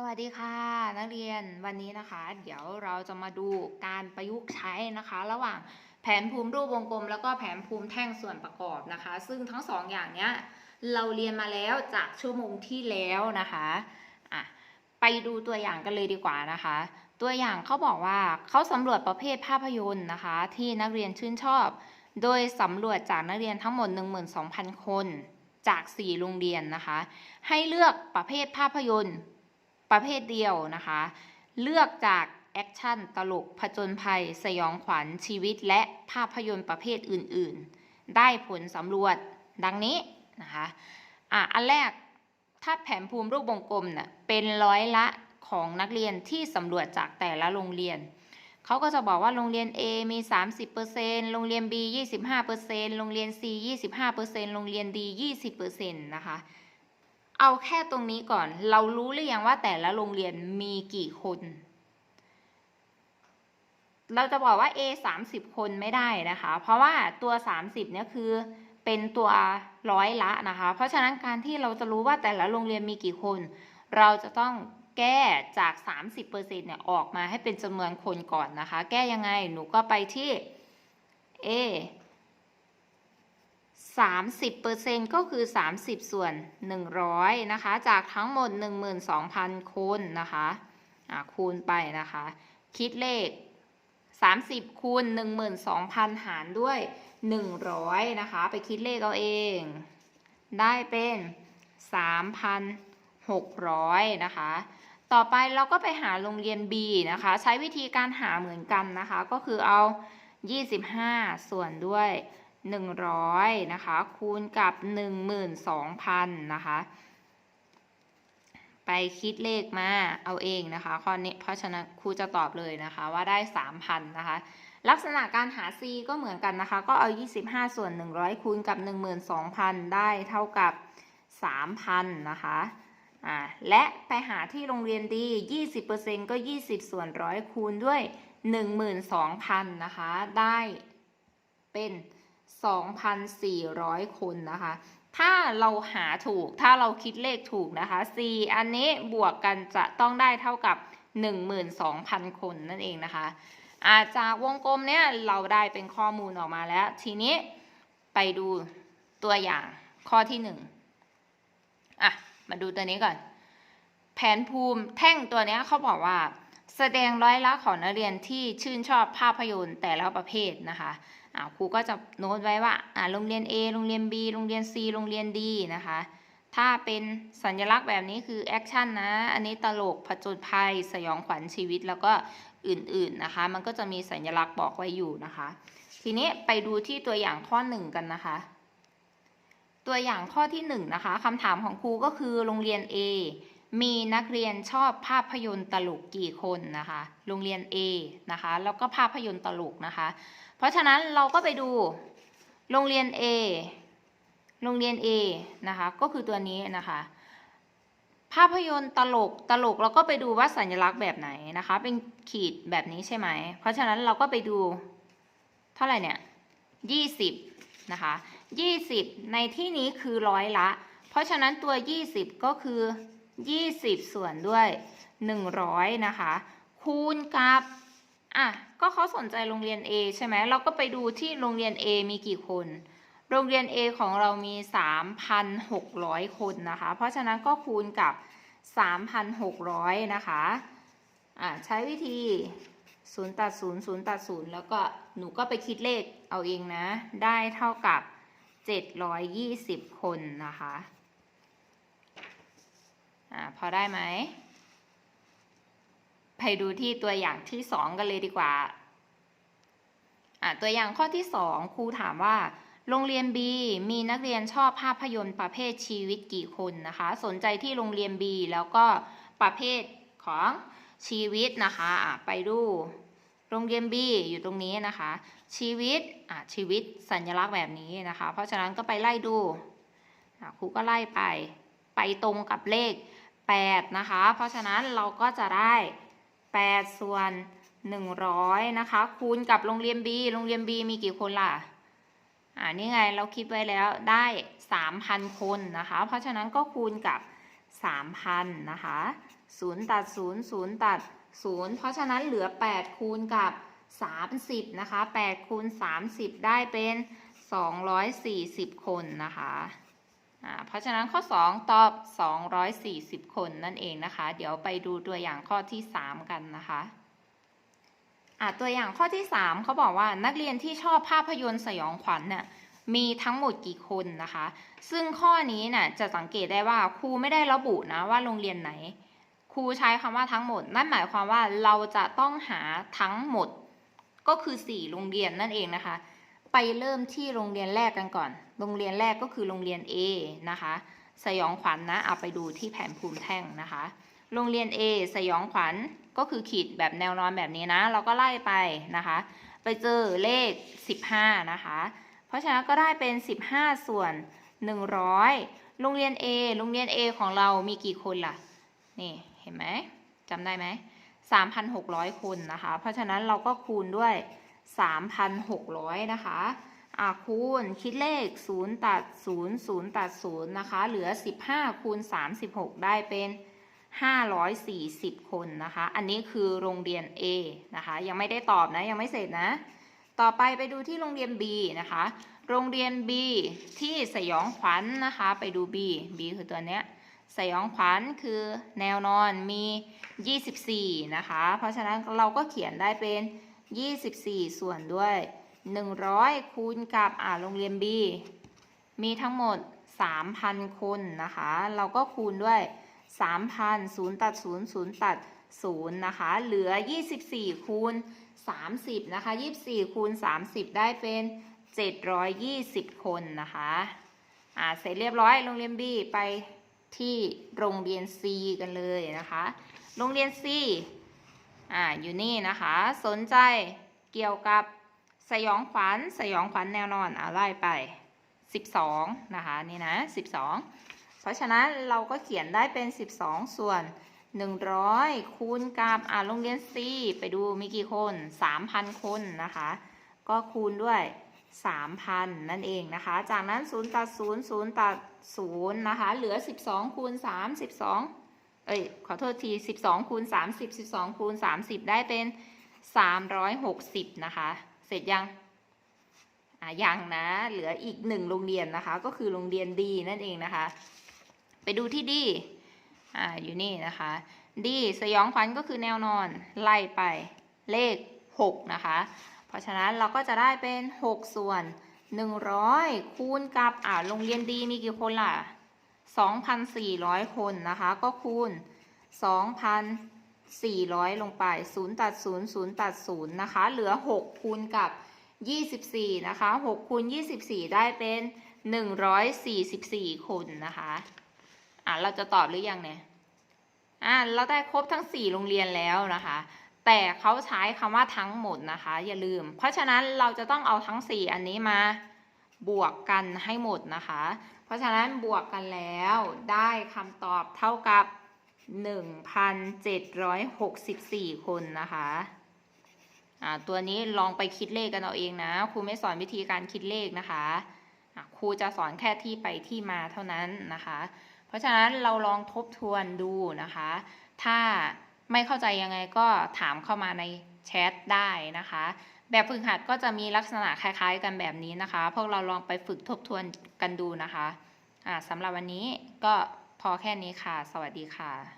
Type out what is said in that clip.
สวัสดีค่ะนักเรียนวันนี้นะคะ เดี๋ยวเราจะมาดูการประยุกต์ใช้นะคะ ระหว่างแผนภูมิรูปวงกลม แล้วก็แผนภูมิแท่งส่วนประกอบนะคะ ซึ่งทั้งสองอย่างเนี้ยเราเรียนมาแล้วจากชั่วโมงที่แล้วนะคะอะไปดูตัวอย่างกันเลยดีกว่านะคะ ตัวอย่างเขาบอกว่าเขาสำรวจประเภทภาพยนตร์นะคะ ที่นักเรียนชื่นชอบ โดยสำรวจจากนักเรียนทั้งหมด 12,000 คนจาก 4 โรงเรียนนะคะ ให้เลือกประเภทภาพยนตร์ ประเภทเดียวนะคะ เลือกจากแอคชั่นตลกผจญภัย สยองขวัญชีวิต และภาพยนตร์ประเภทอื่นๆ ได้ผลสำรวจดังนี้นะคะอะอันแรกถ้าแผนภูมิรูปวงกลมเน่ะเป็นร้อยละของนักเรียนที่สำรวจจากแต่ละโรงเรียนเขาก็จะบอกว่าโรงเรียน A มี 30%โรงเรียน B 25%โรงเรียน C 25%โรงเรียน D 20%นะคะ เอาแค่ตรงนี้ก่อน เรารู้หรือยังว่าแต่ละโรงเรียนมีกี่คน เราจะบอกว่า A 30 คนไม่ได้นะคะ เพราะว่าตัว 30เนี่ยคือเป็นตัวร้อยละนะคะ เพราะฉะนั้นการที่เราจะรู้ว่าแต่ละโรงเรียนมีกี่คน เราจะต้องแก้จาก 30%เนี่ยออกมาให้เป็นจำนวนคนก่อนนะคะ แก้ยังไง หนูก็ไปที่ A 30%ก็คือ 30 ส่วน 100 นะคะ จากทั้งหมด 12,000 คนนะคะอะคูณไปนะคะ คิดเลข 30 คูณ 12,000 หารด้วย 100 นะคะ ไปคิดเลขเอาเอง ได้เป็น 3,600 นะคะ ต่อไปเราก็ไปหาโรงเรียน B นะคะ ใช้วิธีการหาเหมือนกันนะคะ ก็คือเอา 25 ส่วนด้วย 100นะคะคูณกับ 12,000นะคะไปคิดเลขมาเอาเองนะคะข้อนี้เพราะฉะนั้นครูจะตอบเลยนะคะว่าได้ 3,000นะคะลักษณะการหา C ก็เหมือนกันนะคะ ก็เอา 25 ส่วน 100 คูณกับ 12,000 ได้เท่ากับ 3,000นะคะอ่าและไปหาที่โรงเรียนดี 20%ก็ 20 ส่วนร้อยคูณด้วย 12,000นะคะได้เป็น 2,400 คนนะคะ ถ้าเราหาถูก ถ้าเราคิดเลขถูกนะคะ C อันนี้บวกกันจะต้องได้เท่ากับ 12,000 คนนั่นเองนะคะ อาจากวงกลมเนี่ยเราได้เป็นข้อมูลออกมาแล้ว ทีนี้ไปดูตัวอย่างข้อที่หนึ่งอะ มาดูตัวนี้ก่อน แผนภูมิแท่งตัวนี้เขาบอกว่า แสดงร้อยละของนักเรียนที่ชื่นชอบภาพยนตร์แต่ละประเภทนะคะอ่าครูก็จะโน้ตไว้ว่าอ่าโรงเรียน A โรงเรียน B โรงเรียน C โรงเรียน D นะคะ ถ้าเป็นสัญลักษณ์แบบนี้คือแอคชั่นนะ อันนี้ตลกผจญภัย สยองขวัญชีวิตแล้วก็อื่นๆนะคะ มันก็จะมีสัญลักษณ์บอกไว้อยู่นะคะ ทีนี้ไปดูที่ตัวอย่างข้อหนึ่งกันนะคะ ตัวอย่างข้อที่หนึ่งนะคะคำถามของครูก็คือโรงเรียน A มีนักเรียนชอบภาพยนตร์ตลกกี่คนนะคะ โรงเรียน A นะคะ แล้วก็ภาพยนตร์ตลกนะคะ เพราะฉะนั้นเราก็ไปดูโรงเรียน A โรงเรียน A นะคะ ก็คือตัวนี้นะคะ ภาพยนตร์ตลกตลกเราก็ไปดูว่าสัญลักษณ์แบบไหนนะคะ เป็นขีดแบบนี้ใช่ไหม เพราะฉะนั้นเราก็ไปดูเท่าไหร่เนี่ยยี่สิบนะคะยี่สิบในที่นี้คือร้อยละ เพราะฉะนั้นตัวยี่สิบก็คือ ยี่สิบส่วนด้วยหนึ่งร้อยนะคะ คูณกับอะก็เขาสนใจโรงเรียน A ใช่ไหมเราก็ไปดูที่โรงเรียน A มีกี่คน โรงเรียน A ของเรามี 3,600 คนนะคะ เพราะฉะนั้นก็คูณกับ 3,600 นะคะอะใช้วิธี0ตัด0 0ตัด0แล้วก็หนูก็ไปคิดเลขเอาเองนะ ได้เท่ากับ 720 คนนะคะ อ่าพอได้ไหมไปดูที่ตัวอย่างที่2กันเลยดีกว่าอ่า ตัวอย่างข้อที่2ครูถามว่า โรงเรียน B มีนักเรียนชอบภาพยนตร์ประเภทชีวิตกี่คนนะคะ สนใจที่โรงเรียน B แล้วก็ประเภทของชีวิตนะคะะไปดูโรงเรียน B อยู่ตรงนี้นะคะ ชีวิตชีวิตสัญลักษณ์แบบนี้นะคะ เพราะฉะนั้นก็ไปไล่ดูครูก็ไล่ไป ไปตรงกับเลข 8 นะคะ เพราะฉะนั้นเราก็จะได้ 8 ส่วน 100 นะคะ คูณกับโรงเรียน B โรงเรียน B มีกี่คนล่ะ อ่า นี่ไงเราคิดไว้แล้วได้ 3,000 คนนะคะ เพราะฉะนั้นก็คูณกับ 3,000 นะคะ 0 ตัด 0 0 ตัด 0 เพราะฉะนั้นเหลือ 8 คูณกับ 30 นะคะ 8 คูณ 30 ได้เป็น 240 คนนะคะ เพราะฉะนั้นข้อ 2 ตอบ 240 คนนั่นเองนะคะ เดี๋ยวไปดูตัวอย่างข้อที่ 3 กันนะคะตัวอย่างข้อที่ 3เขาบอกว่านักเรียนที่ชอบภาพยนตร์สยองขวัญน่ะมีทั้งหมดกี่คนนะคะ ซึ่งข้อนี้น่ะจะสังเกตได้ว่าครูไม่ได้ระบุนะว่าโรงเรียนไหน ครูใช้คำว่าทั้งหมด นั่นหมายความว่าเราจะต้องหาทั้งหมดก็คือ 4 โรงเรียนนั่นเองนะคะ ไปเริ่มที่โรงเรียนแรกกันก่อน โรงเรียนแรกก็คือโรงเรียน A นะคะ สยองขวัญนนะเอาไปดูที่แผนภูมิแท่งนะคะ โรงเรียน A สยองขวัญก็คือขีดแบบแนวนอนแบบนี้นะ เราก็ไล่ไปนะคะ ไปเจอเลข 15 นะคะ เพราะฉะนั้นก็ได้เป็น 15 ส่วน 100 โรงเรียน A โรงเรียน A ของเรามีกี่คนล่ะ นี่เห็นไหมจำได้ไหม3,600 คนนะคะ เพราะฉะนั้นเราก็คูณด้วย 3,600 นะคะอะคูณคิดเลข 0 ตัด 0 0 ตัด 0 นะคะ เหลือ 15 คูณ 36 ได้เป็น 540 คนนะคะ อันนี้คือโรงเรียน A นะคะ ยังไม่ได้ตอบนะ ยังไม่เสร็จนะ ต่อไปไปดูที่โรงเรียน B นะคะ โรงเรียน B ที่สยองขวัญนนะคะ ไปดู B B คือตัวเนี้ย สยองขวัญคือแนวนอนมี 24 นะคะ เพราะฉะนั้นเราก็เขียนได้เป็น 24 ส่วนด้วย 100 คูณกับอ่าโรงเรียน B มีทั้งหมด 3,000 คนนะคะ เราก็คูณด้วย 3,000 0 ตัด 0 0 ตัด 0 นะคะ เหลือ 24 คูณ 30 นะคะ 24 คูณ 30 ได้เป็น 720 คนนะคะอ่าเสร็จเรียบร้อย โรงเรียน B ไปที่โรงเรียน C กันเลยนะคะ โรงเรียน C อ่าอยู่นี่นะคะ สนใจเกี่ยวกับสยองขวัญสยองขวัญแนวนอนอ่าไล่ไป 12 นะคะนี่นะ 12 เพราะฉะนั้นเราก็เขียนได้เป็น 12 ส่วน 100 คูณกับอ่าโรงเรียน C ไปดูมีกี่คน 3,000 คนนะคะ ก็คูณด้วย 3,000 นั่นเองนะคะ จากนั้น 0 ตัด 0 0 ตัด 0 นะคะ เหลือ 12 คูณ 3 12 เอ้ยขอโทษที 12คูณ30 12คูณ30 ได้เป็น 360 นะคะ เสร็จยังอะยังนะ เหลืออีกหนึ่งโรงเรียนนะคะ ก็คือโรงเรียนดีนั่นเองนะคะ ไปดูที่ดีอ่าอยู่นี่นะคะ ดีสยองขวัญก็คือแนวนอนไล่ไปเลข 6 นะคะ เพราะฉะนั้นเราก็จะได้เป็น 6 ส่วน 100 คูณกับอ่าโรงเรียนดีมีกี่คนล่ะ 2,400 คนนะคะ ก็คูณ 2,400 ลงไป 0 ตัด 0 0 ตัด 0 นะคะ เหลือ 6 คูณกับ 24 นะคะ 6 คูณ 24 ได้เป็น 144 คนนะคะ อะ เราจะตอบหรือยังเนี่ย อะ เราได้ครบทั้ง 4 โรงเรียนแล้วนะคะ แต่เขาใช้คำว่าทั้งหมดนะคะ อย่าลืม เพราะฉะนั้นเราจะต้องเอาทั้ง 4 อันนี้มาบวกกันให้หมดนะคะ เพราะฉะนั้นบวกกันแล้วได้คำตอบเท่ากับ 1,764 คนนะคะตัวนี้ลองไปคิดเลขกันเอาเองนะครูไม่สอนวิธีการคิดเลขนะคะครูจะสอนแค่ที่ไปที่มาเท่านั้นนะคะ เพราะฉะนั้นเราลองทบทวนดูนะคะ ถ้าไม่เข้าใจยังไงก็ถามเข้ามาในแชทได้นะคะ แบบฝึกหัดก็จะมีลักษณะคล้าย ๆ กันแบบนี้นะคะ พวกเราลองไปฝึกทบทวนกันดูนะคะะสำหรับวันนี้ก็พอแค่นี้ค่ะ สวัสดีค่ะ